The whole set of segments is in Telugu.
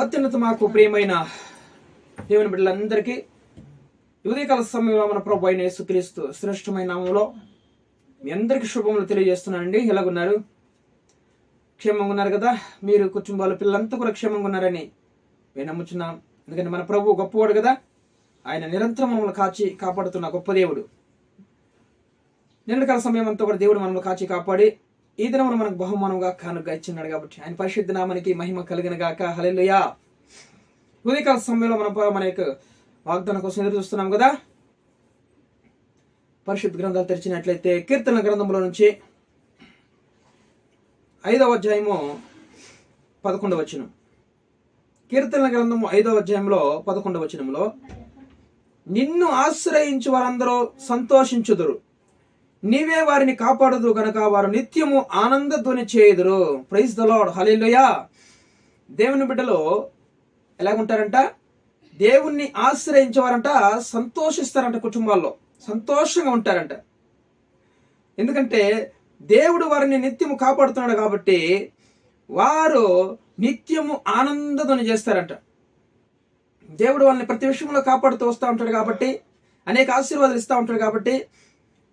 అత్యున్నత మాకు ప్రియమైన దేవుని బిడ్డలందరికీ ఉదయకాల సమయంలో మన ప్రభు అయిన యేసుక్రీస్తు శ్రేష్టమైన నామంలో మీ అందరికీ శుభములు తెలియజేస్తున్నానండి. ఎలాగున్నారు? క్షేమంగా ఉన్నారు కదా? మీరు కుటుంబాల పిల్లలంతా కూడా క్షేమంగా ఉన్నారని మేము నమ్ముచున్నాం. ఎందుకంటే మన ప్రభు గొప్పవాడు కదా. ఆయన నిరంతరం మమ్మల్ని కాచి కాపాడుతున్న గొప్ప దేవుడు. నిన్నకాల సమయం అంతా కూడా దేవుడు మనల్ని కాచి కాపాడి ఈ దినమును మనకు బహుమానంగా కానుగా ఇచ్చినాడు కాబట్టి ఆయన పరిశుద్ధ నామానికి మహిమ కలిగిన గాక హల్లెలూయా. ఉదయకాల సమయంలో మనం మన యొక్క వాగ్దానం కోసం ఎదురు చూస్తున్నాం కదా? పరిశుద్ధ గ్రంథాలు తెరిచినట్లయితే కీర్తన గ్రంథంలో నుంచి ఐదవ అధ్యాయము పదకొండవ వచనం. కీర్తన గ్రంథము ఐదవ అధ్యాయంలో పదకొండవ వచనంలో నిన్ను ఆశ్రయించి వారందరూ సంతోషించుదురు. నీవే వారిని కాపాడదు గనక వారు నిత్యము ఆనంద ధ్వని చేయుదురు. ప్రైజ్ ద లాడ్ హల్లెలూయా దేవుని బిడ్డలో ఎలాగుంటారంట? దేవుణ్ణి ఆశ్రయించేవారంట సంతోషిస్తారంట కుటుంబాల్లో. సంతోషంగా ఉంటారంట. ఎందుకంటే దేవుడు వారిని నిత్యము కాపాడుతున్నాడు కాబట్టి వారు నిత్యము ఆనందధ్వని చేస్తారంట. దేవుడు వాళ్ళని ప్రతి విషయంలో కాపాడుతూ వస్తూ ఉంటాడు కాబట్టి అనేక ఆశీర్వాదాలు ఇస్తూ ఉంటాడు కాబట్టి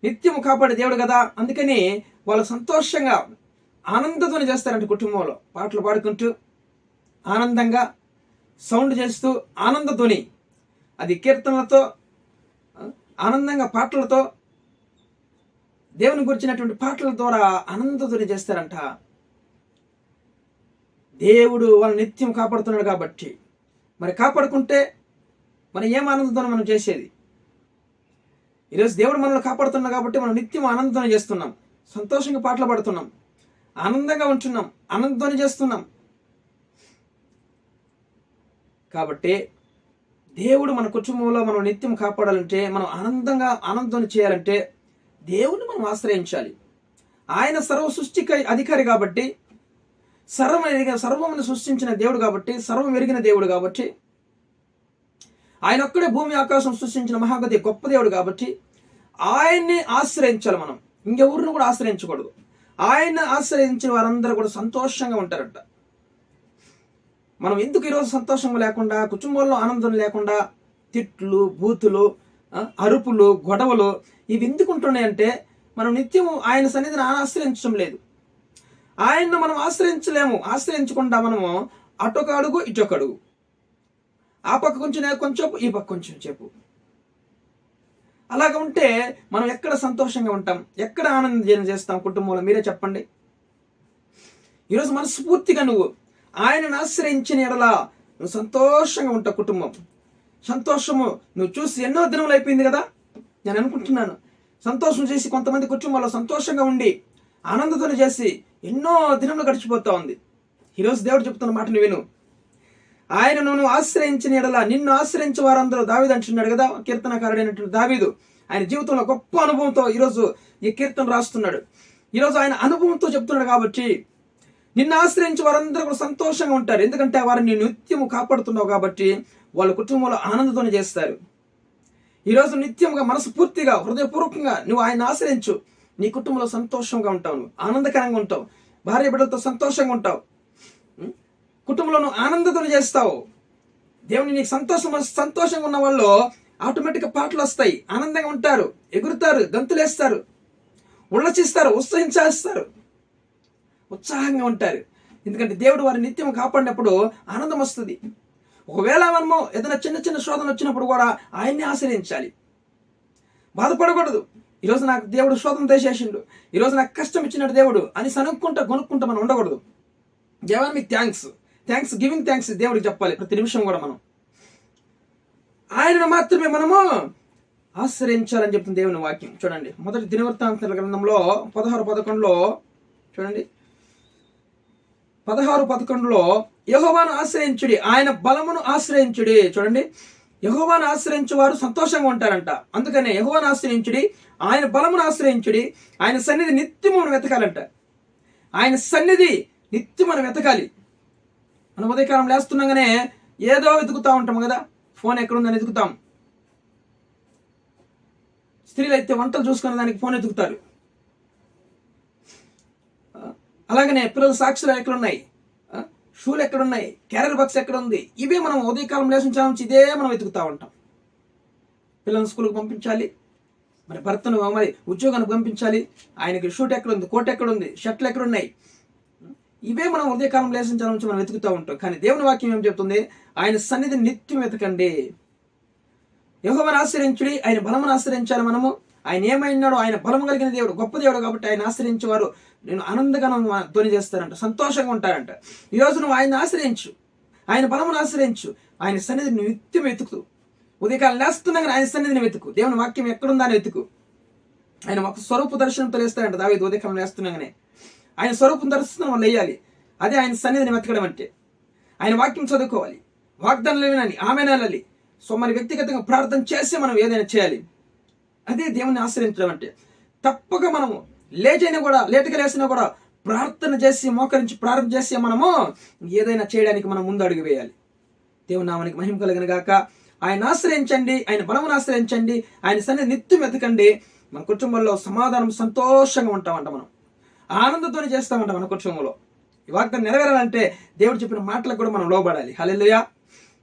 నిత్యము కాపాడే దేవుడు కదా. అందుకని వాళ్ళు సంతోషంగా ఆనందధ్వని చేస్తారంట కుటుంబంలో. పాటలు పాడుకుంటూ ఆనందంగా సౌండ్ చేస్తూ ఆనందధ్వని. అది కీర్తనలతో ఆనందంగా పాటలతో దేవుని గురించినటువంటి పాటల ద్వారా ఆనందధ్వని చేస్తారంట. దేవుడు వాళ్ళ నిత్యం కాపాడుతున్నాడు కాబట్టి. మరి కాపాడుకుంటే మరి ఏం ఆనందంతో మనం చేసేది? ఈరోజు దేవుడు మనల్ని కాపాడుతున్నాడు కాబట్టి మనం నిత్యం ఆనందం చేస్తున్నాం. సంతోషంగా పాటలు పాడుతున్నాం. ఆనందంగా ఉంటున్నాం. ఆనందంతోనే చేస్తున్నాం. కాబట్టి దేవుడు మన కుటుంబంలో మనం నిత్యం కాపాడాలంటే మనం ఆనందంగా ఆనందం చేయాలంటే దేవుడిని మనం ఆశ్రయించాలి. ఆయన సర్వ సృష్టికి అధికారి కాబట్టి సర్వం ఎరిగిన సర్వమును సృష్టించిన దేవుడు కాబట్టి సర్వం ఎరిగిన దేవుడు కాబట్టి ఆయన ఒక్కడే భూమి ఆకాశం సృష్టించిన మహాగతి గొప్ప దేవుడు కాబట్టి ఆయన్ని ఆశ్రయించాలి మనం. ఇంకెవరిని కూడా ఆశ్రయించకూడదు. ఆయన ఆశ్రయించిన వారందరూ కూడా సంతోషంగా ఉంటారంట. మనం ఎందుకు ఈరోజు సంతోషం లేకుండా కుటుంబంలో ఆనందం లేకుండా తిట్లు బూతులు అరుపులు గొడవలు ఇవి ఎందుకు ఉంటున్నాయంటే మనం నిత్యం ఆయన సన్నిధిని ఆశ్రయించడం లేదు. ఆయన్ను మనం ఆశ్రయించలేము. ఆశ్రయించకుండా మనము అటొక అడుగు ఇటొక అడుగు. ఆ పక్క కొంచెం కొంచెం చెప్పు, ఈ పక్క కొంచెం చెప్పు. అలాగ ఉంటే మనం ఎక్కడ సంతోషంగా ఉంటాం? ఎక్కడ ఆనందం చేస్తాం కుటుంబంలో? మీరే చెప్పండి. ఈరోజు మనస్ఫూర్తిగా నువ్వు ఆయనను ఆశ్రయించిన ఎడలా నువ్వు సంతోషంగా ఉంటావు కుటుంబం. సంతోషము నువ్వు చూసి ఎన్నో దినములు అయిపోయింది కదా? నేను అనుకుంటున్నాను. సంతోషం చేసి కొంతమంది కుటుంబాల్లో సంతోషంగా ఉండి ఆనందంతో చేసి ఎన్నో దినములు గడిచిపోతా ఉంది. ఈరోజు దేవుడు చెప్తున్న మాటను విను. ఆయన నువ్వు ఆశ్రయించిన ఎడల నిన్ను ఆశ్రయించే వారందరూ దావీదు అంటున్నాడు కదా? కీర్తనకారుడైనటువంటి దావీదు. ఆయన జీవితంలో గొప్ప అనుభవంతో ఈరోజు ఈ కీర్తన రాస్తున్నాడు. ఈరోజు ఆయన అనుభవంతో చెప్తున్నాడు కాబట్టి నిన్ను ఆశ్రయించి వారందరూ కూడా సంతోషంగా ఉంటారు. ఎందుకంటే వారిని నిత్యము కాపాడుతున్నావు కాబట్టి వాళ్ళ కుటుంబంలో ఆనందంతోనే చేస్తారు. ఈరోజు నిత్యంగా మనస్ఫూర్తిగా హృదయపూర్వకంగా నువ్వు ఆయన ఆశ్రయించు. నీ కుటుంబంలో సంతోషంగా ఉంటావు. నువ్వు ఆనందకరంగా ఉంటావు. భార్య బిడ్డలతో సంతోషంగా ఉంటావు. కుటుంబంలో నువ్వు ఆనందంతోనే చేస్తావు. దేవుని నీకు సంతోషం సంతోషంగా ఉన్న వాళ్ళు ఆటోమేటిక్గా పాటలు వస్తాయి. ఆనందంగా ఉంటారు. ఎగురుతారు. గంతులేస్తారు. ఉల్లసిస్తారు. ఉత్సహించేస్తారు ఉత్సాహంగా ఉంటారు. ఎందుకంటే దేవుడు వారి నిత్యం కాపాడినప్పుడు ఆనందం వస్తుంది. ఒకవేళ మనము ఏదైనా చిన్న చిన్న శోధన వచ్చినప్పుడు కూడా ఆయన్ని ఆశ్రయించాలి. బాధపడకూడదు. ఈరోజు నాకు దేవుడు శోధన తెసేసిండు ఈరోజు నాకు కష్టం ఇచ్చినట్టు దేవుడు అని సనుక్కుంటా కొనుక్కుంటా మనం ఉండకూడదు. దేవా మీకు థ్యాంక్స్ థ్యాంక్స్ గివింగ్ థ్యాంక్స్ దేవుడికి చెప్పాలి ప్రతి నిమిషం కూడా మనం. ఆయనను మాత్రమే మనము ఆశ్రయించాలని చెప్తుంది దేవుని వాక్యం. చూడండి మొదటి దినవృత్తాంతాల గ్రంథంలో పదహారు పదకొండులో చూడండి. పదహారు పదకొండులో యహోవాను ఆశ్రయించుడి ఆయన బలమును ఆశ్రయించుడి. చూడండి. యహోవాను ఆశ్రయించు వారు సంతోషంగా ఉంటారంట. అందుకనే యహోవాను ఆశ్రయించుడి ఆయన బలమును ఆశ్రయించుడి ఆయన సన్నిధి నిత్యం మనం వెతకాలంట. ఆయన సన్నిధి నిత్యం మనం వెతకాలి. మనం ఉదయకాలం లేస్తున్నాగానే ఏదో వెతుకుతా ఉంటాం కదా. ఫోన్ ఎక్కడుందని వెతుకుతాం. స్త్రీలు అయితే వంటలు చూసుకునే దానికి ఫోన్ ఎతుకుతారు అలాగనే పిల్లల సాక్షులు ఎక్కడున్నాయి? షూలు ఎక్కడున్నాయి? క్యారియర్ బాక్స్ ఎక్కడుంది? ఇవే మనం ఉదయకాలం లేచిన నుంచి ఇదే మనం వెతుకుతూ ఉంటాం. పిల్లల్ని స్కూల్కి పంపించాలి. మరి భర్తను మరి ఉద్యోగానికి పంపించాలి. ఆయనకి షూట్ ఎక్కడ ఉంది కోట్ ఎక్కడ ఉంది షర్ట్లు ఎక్కడున్నాయి? ఇవే మనం ఉదయకాలం లేచిన నుంచి మనం వెతుకుతూ ఉంటాం. కానీ దేవుని వాక్యం ఏం చెప్తుంది? ఆయన సన్నిధిని నిత్యం వెతకండి. యహోవను ఆశ్రయించుడి ఆయన బలమును ఆశ్రయించాలి మనము. ఆయన ఏమైనాడో ఆయన బలం కలిగిన దేవుడు గొప్ప దేవుడు కాబట్టి ఆయన ఆశ్రయించేవారు నేను ఆనందగానం ధ్వని చేస్తారంట సంతోషంగా ఉంటారంట. ఈరోజు నువ్వు ఆయన ఆశ్రయించు ఆయన బలమును ఆశ్రయించు ఆయన సన్నిధిని నిత్యం వెతుకు ఉదయకాలం లేస్తున్నాగా ఆయన సన్నిధిని వెతుకు. దేవుని వాక్యం ఎక్కడుందా అని వెతుకు. ఆయన ఒక స్వరూప దర్శనం తెలియస్తారంట దావేది ఉదయకాలం లేస్తున్నాగానే ఆయన స్వరూపం దర్శనం వాళ్ళు వేయాలి అదే ఆయన సన్నిధిని వెతకడం అంటే. ఆయన వాక్యం చదువుకోవాలి. వాగ్దానాలు వినాలి ఆమె నెలలి సో మన వ్యక్తిగతంగా ప్రార్థన చేసి మనం ఏదైనా చేయాలి. అదే దేవుని ఆశ్రయించడం అంటే తప్పక మనము లేచైనా కూడా లేటుగా లేసినా కూడా ప్రార్థన చేసి మోకరించి ప్రార్థన చేసి మనము ఏదైనా చేయడానికి మనం ముందు అడుగు వేయాలి. దేవుని నామానికి మహిమ కలిగిన గాక. ఆయన ఆశ్రయించండి ఆయన బలమును ఆశ్రయించండి ఆయన సన్నిధి నిత్యం వెతకండి. మన కుటుంబంలో సమాధానం సంతోషంగా ఉంటామంట మనం. ఆనందంతో చేస్తామంట మన కుటుంబంలో. ఈ వాగ్దానం నెరవేరాలంటే దేవుడు చెప్పిన మాటలకు కూడా మనం లోబడాలి. హల్లెలూయా.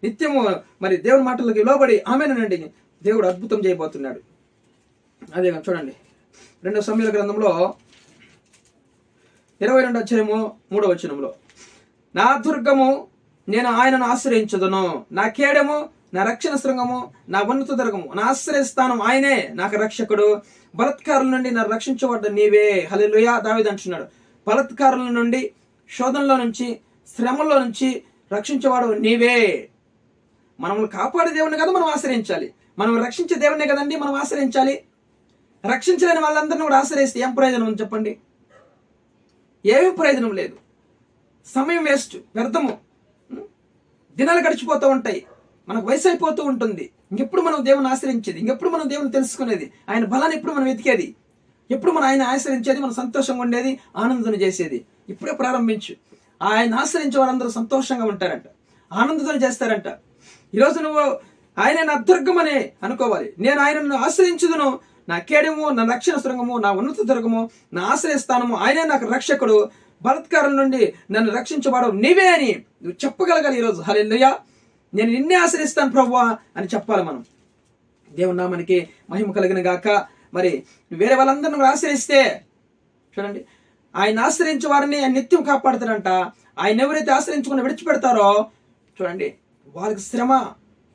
నిత్యము మరి దేవుని మాటలకి లోబడి ఆమెనండి దేవుడు అద్భుతం చేయబోతున్నాడు. అదే చూడండి. రెండో సమయాల గ్రంథంలో ఇరవై రెండు అధ్యాయము మూడో వచనంలో నా దుర్గము నేను ఆయనను ఆశ్రయించదును. నా కేడము నా రక్షణ శృంగము నా ఉన్నత దుర్గము. నా ఆశ్రయస్థానం ఆయనే నాకు రక్షకుడు. బలత్కారుల నుండి నా రక్షించబడ్డ నీవే. హల్లెలూయా. దావిది అంటున్నాడు. బలత్కారుల నుండి శోధనలో నుంచి శ్రమలో నుంచి రక్షించేవాడు నీవే. మనల్ని కాపాడే దేవుని కదా మనం ఆశ్రయించాలి. మనం రక్షించే దేవునే కదండి మనం ఆశ్రయించాలి. రక్షించలేని వాళ్ళందరినీ కూడా ఆశ్రయిస్తే ఏం ప్రయోజనం చెప్పండి? ఏమీ ప్రయోజనం లేదు. సమయం వేస్ట్ వ్యర్థము. దినాలు గడిచిపోతూ ఉంటాయి. మనకు వయసు అయిపోతూ ఉంటుంది. ఇంకెప్పుడు మనం దేవుని ఆశ్రయించేది? ఇంకెప్పుడు మనం దేవుని తెలుసుకునేది? ఆయన బలాన్ని ఎప్పుడు మనం వెతికేది? ఎప్పుడు మనం ఆయన ఆశ్రయించేది? మనం సంతోషంగా ఉండేది? ఆనందం చేసేది? ఇప్పుడే ప్రారంభించు. ఆయన ఆశ్రయించే వారందరూ సంతోషంగా ఉంటారంట. ఆనందంతో చేస్తారంట. ఈరోజు నువ్వు ఆయన నా దుర్గమనే అనుకోవాలి. నేను ఆయనను ఆశ్రయించుదును. నా కేడము నా రక్షణ శృంగము నా ఉన్నత దుర్గము నా ఆశ్రయస్థానము ఆయనే నాకు రక్షకుడు. బలత్కారం నుండి నన్ను రక్షించబడవు నీవే అని నువ్వు చెప్పగలగాలి ఈరోజు. హల్లెలూయా. నేను నిన్నే ఆశ్రయిస్తాను ప్రభువా అని చెప్పాలి మనం. దేవుని మనకి మహిమ కలిగిన గాక. మరి వేరే వాళ్ళందరిని ఆశ్రయిస్తే చూడండి ఆయన ఆశ్రయించే వారిని ఆయన నిత్యం కాపాడుతారంట ఆయన ఎవరైతే ఆశ్రయించుకుని విడిచిపెడతారో చూడండి వాళ్ళకి శ్రమ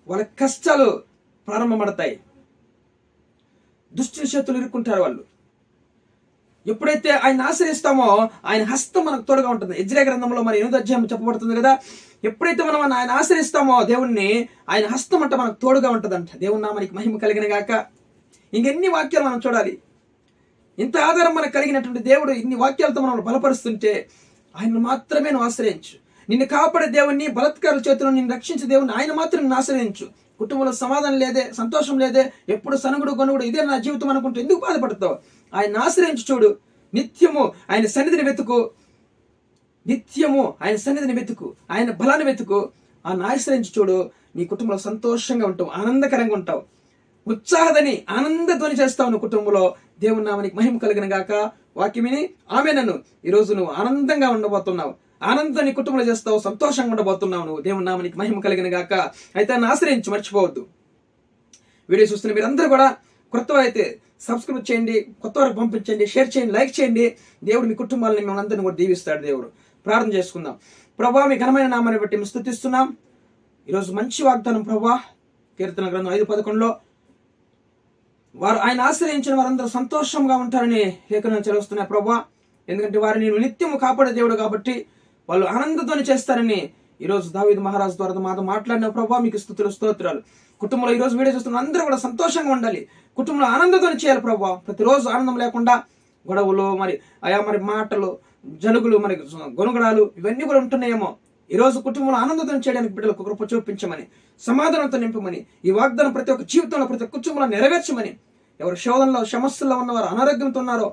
వాళ్ళ కష్టాలు ప్రారంభమడతాయి. దుష్టుల చేతులు ఇరుక్కుంటారు వాళ్ళు. ఎప్పుడైతే ఆయన ఆశ్రయిస్తామో ఆయన హస్తం మనకు తోడుగా ఉంటుంది. ఎజ్రే గ్రంథంలో మరి ఎనిమిది అధ్యాయం చెప్పబడుతుంది కదా? ఎప్పుడైతే మనం ఆయన ఆశ్రయిస్తామో దేవుణ్ణి ఆయన హస్తం అంట మనకు తోడుగా ఉంటుందంట. దేవుని మనకి మహిమ కలిగిన గాక. ఇంకెన్ని వాక్యాలు మనం చూడాలి? ఇంత ఆధారం మనకు కలిగినటువంటి దేవుడు ఇన్ని వాక్యాలతో మనం బలపరుస్తుంటే ఆయన మాత్రమే నువ్వు ఆశ్రయించు. నిన్ను కాపాడే దేవుణ్ణి బలత్కారుల చేతిలో నిన్ను రక్షించే దేవుణ్ణి ఆయన మాత్రం నిన్ను ఆశ్రయించు. కుటుంబంలో సమాధానం లేదే సంతోషం లేదే ఎప్పుడు సనుగుడు కొనుగుడు ఇదే నా జీవితం అనుకుంటూ ఎందుకు బాధపడతావు? ఆయన ఆశ్రయించి చూడు. నిత్యము ఆయన సన్నిధిని వెతుకు. నిత్యము ఆయన సన్నిధిని వెతుకు. ఆయన బలాన్ని వెతుకు. ఆయన ఆశ్రయించి చూడు. నీ కుటుంబంలో సంతోషంగా ఉంటావు ఆనందకరంగా ఉంటావు. ఉత్సాహదని ఆనందధ్వని చేస్తావు నువ్వు కుటుంబంలో. దేవుని నామానికి మహిమ కలిగిన గాక. వాక్యమిని ఆమె నన్ను ఈరోజు నువ్వు ఆనందంగా ఉండబోతున్నావు. ఆనందాన్ని కుటుంబంలో చేస్తావు సంతోషంగా ఉండబోతున్నావు నువ్వు. దేవుని నామానికి మహిమ కలిగిన గాక. అయితే ఆయన ఆశ్రయించి మర్చిపోవద్దు. వీడియో చూస్తున్న మీరందరూ కూడా కొత్త అయితే సబ్స్క్రైబ్ చేయండి కొత్త వరకు పంపించండి షేర్ చేయండి లైక్ చేయండి. దేవుడు మీ కుటుంబాలని మిమ్మల్ని అందరినీ కూడా దీవిస్తాడు దేవుడు. ప్రార్థన చేసుకుందాం. ప్రభా మీ ఘనమైన నామాన్ని బట్టి మేము స్థుతిస్తున్నాం. ఈరోజు మంచి వాగ్దానం ప్రభా కీర్తన గ్రంథం ఐదు పదకొండులో వారు ఆయన ఆశ్రయించిన వారందరూ సంతోషంగా ఉంటారని లేఖనం చదివిస్తున్నాయి ప్రభా. ఎందుకంటే వారిని నేను నిత్యము కాపాడే దేవుడు కాబట్టి వాళ్ళు ఆనందంతోనే చేస్తారని ఈరోజు దావీద్ మహారాజు ద్వారా మాతో మాట్లాడిన ప్రభావ మీకు స్థుతులు స్తోత్రాలు. కుటుంబంలో ఈరోజు వీడియో చూస్తున్న అందరూ కూడా సంతోషంగా ఉండాలి. కుటుంబంలో ఆనందంతో చేయాలి ప్రభావ ప్రతిరోజు ఆనందం లేకుండా గొడవలు మరి అయా మరి మాటలు జలుగులు మరి గొనుగడాలు ఇవన్నీ కూడా ఉంటున్నాయేమో. ఈరోజు కుటుంబంలో ఆనందంతో చేయడానికి బిడ్డలకు కృప చూపించమని సమాధానంతో నింపమని ఈ వాగ్దానం ప్రతి ఒక్క జీవితంలో ప్రతి ఒక్క కుటుంబంలో నెరవేర్చమని ఎవరు శోధనలో సమస్యల్లో ఉన్నవారు అనారోగ్యంతో ఉన్నారో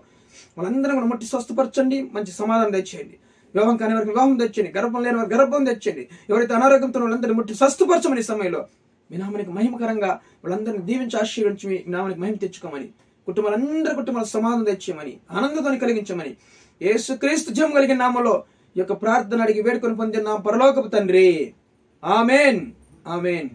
వాళ్ళందరూ కూడా ముట్టి స్వస్థపరచండి మంచి సమాధానం తెచ్చేయండి వివాహం కాని వారికి వివాహం తెచ్చండి గర్భం లేని వారికి గర్భం తెచ్చండి ఎవరైతే అనారోగ్యంతో వాళ్ళందరినీ ముట్టి స్వస్థపరచమని సమయంలో మీ నామానికి మహిమకరంగా వాళ్ళందరినీ దీవించి ఆశీర్వించి మీ నామానికి మహిమ తెచ్చుకోమని కుటుంబాలందరి కుటుంబాలకు సమాధానం తెచ్చేయమని ఆనందంతో కలిగించమని యేసుక్రీస్తు జయం కలిగిన నామలో ఈ యొక్క ప్రార్థన అడిగి వేడుకొని పొందిన పరలోకపు తండ్రి. ఆమెన్. ఆమెన్.